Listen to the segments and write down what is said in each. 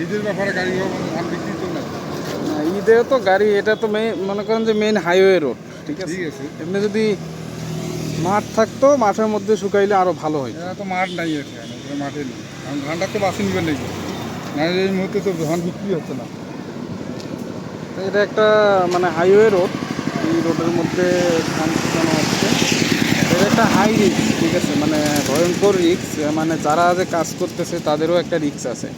ঈদের ব্যাপারে গাড়িগুলো ধান বিক্রি তো না ঈদে তো গাড়ি এটা তো মনে করেন যে মেইন হাইওয়ে রোড ঠিক আছে? ঠিক আছে। এমনি যদি মাঠ থাকতো মাঠের মধ্যে শুকাইলে আরও ভালো হয় তো মাঠ নাই এখানে মাঠে নেই। কারণ ধানটা তো বাসে নিবেন নাকি? না এই মুহূর্তে তো ধান বিক্রি হচ্ছে না। এটা একটা মানে হাইওয়ে রোড এই রোডের মধ্যে ধান শুকানো হচ্ছে। এটা একটা হাই রিক্স ঠিক আছে? মানে ভয়ঙ্কর রিক্স মানে যারা যে কাজ করতেছে তাদেরও একটা রিক্স আছে।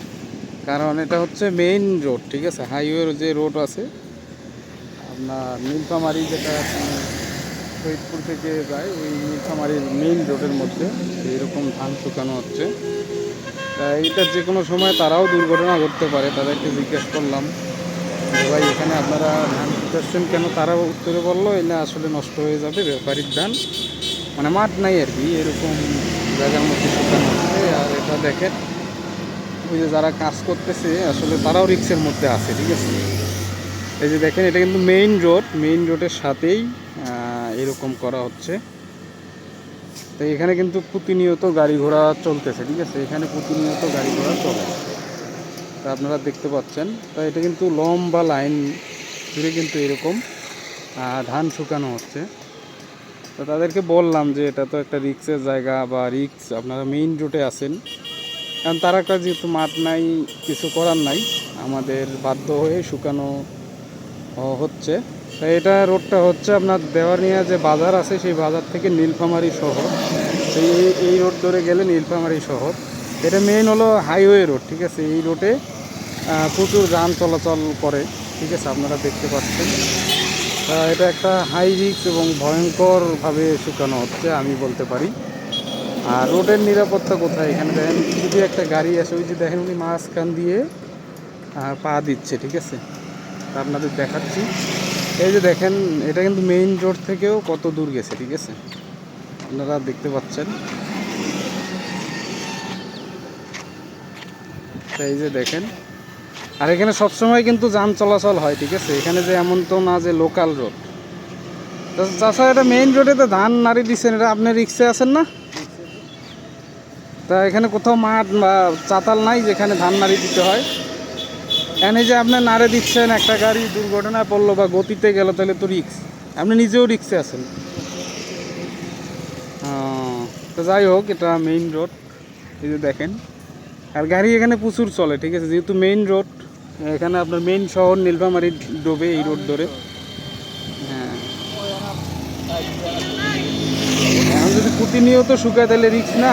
কারণ এটা হচ্ছে মেইন রোড ঠিক আছে? হাইওয়ের যে রোড আছে, আপনার নীলফামারি যেটা ফরিদপুর থেকে যায়, ওই নীলফামারির মেইন রোডের মধ্যে এইরকম ধান শুকানো হচ্ছে। তা এইটা যে কোনো সময় তারাও দুর্ঘটনা ঘটতে পারে, তাদেরকে জিজ্ঞেস করলাম। ভাই, এখানে আপনারা ধান শুকাচ্ছেন কেন? তারা উত্তরে বলল এটা আসলে নষ্ট হয়ে যাবে ব্যাপারীর ধান। মানে মাঠ নাই আর কি, এরকম জায়গার মধ্যে শুকানো হচ্ছে। আর এটা দেখেন ওই যে যারা কাজ করতেছে, আসলে তারাও রিক্সের মধ্যে আছে, ঠিক আছে? এই যে দেখেন, এটা কিন্তু মেইন রোড মেইন রোডের সাথেই এরকম করা হচ্ছে। তো এখানে কিন্তু প্রতিনিয়ত গাড়ি ঘোড়া চলতেছে, ঠিক আছে? এখানে প্রতিনিয়ত গাড়ি ঘোড়া চলে। তা আপনারা দেখতে পাচ্ছেন। তা এটা কিন্তু লম্বা লাইন জুড়ে কিন্তু এরকম ধান শুকানো হচ্ছে। তো তাদেরকে বললাম যে এটা তো একটা রিক্সের জায়গা বা রিক্স আপনারা মেইন রোডে আছেন। কারণ তার একটা যেহেতু মাঠ নাই, কিছু করার নাই, আমাদের বাধ্য হয়ে শুকানো হচ্ছে। তা এটা রোডটা হচ্ছে আপনার দেওয়ানিয়া যে বাজার আছে, সেই বাজার থেকে নীলফামারী শহর। এই, এই- রোড ধরে গেলে নীলফামারী শহর। এটা মেইন হলো হাইওয়ে রোড ঠিক আছে? এই রোডে প্রচুর যান চলাচল করে, ঠিক আছে? আপনারা দেখতে পাচ্ছেন। এটা একটা হাই রিক্স এবং ভয়ঙ্করভাবে শুকানো হচ্ছে, আমি বলতে পারি। আর রোডের নিরাপত্তা কোথায়? এখানে দেখেন যদি একটা গাড়ি আসে ওই যে দেখেন উনি মাঝখান দিয়ে পা দিচ্ছে, ঠিক আছে? আপনাদের দেখাচ্ছি। এই যে দেখেন, এটা কিন্তু মেইন রোড থেকেও কত দূর গেছে, ঠিক আছে? আপনারা দেখতে পাচ্ছেন। এই যে দেখেন, আর এখানে সবসময় কিন্তু যান চলাচল হয়, ঠিক আছে? এখানে যে এমন তো না যে লোকাল রোড চাষা এটা মেইন রোডে তো ধান নাড়ি দিচ্ছেন এটা আপনি রিক্সে আছেন না? তা এখানে কোথাও মাঠ বা চাতাল নাই যেখানে ধান নাড়ি দিতে হয়। এখানে যে আপনি নাড়ে দিচ্ছেন একটা গাড়ি দুর্ঘটনায় পড়ল বা গতিতে গেল, তাহলে তো রিক্স আপনি নিজেও রিক্সে আছেন। তো যাই হোক, এটা মেইন রোড এই যে দেখেন। আর গাড়ি এখানে প্রচুর চলে, ঠিক আছে? যেহেতু মেইন রোড এখানে আপনার মেইন শহর নীলফামারি ডোবে এই রোড ধরে। হ্যাঁ। এখন যদি প্রতিনিয়ত শুকায়, তাহলে রিক্স না?